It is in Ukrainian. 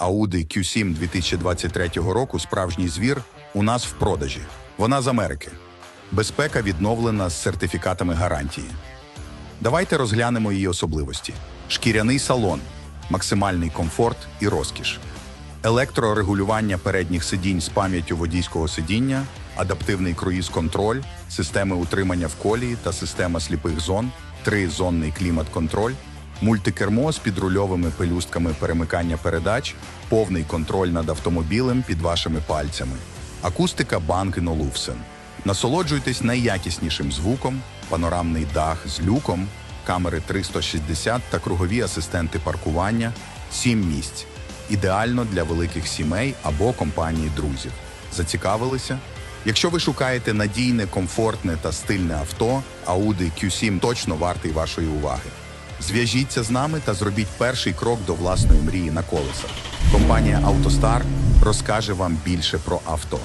Audi Q7 2023 року справжній звір у нас в продажі. Вона з Америки. Безпека відновлена з сертифікатами гарантії. Давайте розглянемо її особливості: шкіряний салон, максимальний комфорт і розкіш, електрорегулювання передніх сидінь з пам'яттю водійського сидіння, адаптивний круїз-контроль, системи утримання в колії та система сліпих зон, тризонний клімат-контроль, мультикермо з підрульовими пелюстками перемикання передач, повний контроль над автомобілем під вашими пальцями, акустика Bang Olufsen. Насолоджуйтесь найякіснішим звуком, панорамний дах з люком, камери 360 та кругові асистенти паркування 7 місць. Ідеально для великих сімей або компанії друзів. Зацікавилися? Якщо ви шукаєте надійне, комфортне та стильне авто, Audi Q7 точно вартий вашої уваги. Зв'яжіться з нами та зробіть перший крок до власної мрії на колесах. Компанія «АвтоСтар» розкаже вам більше про авто.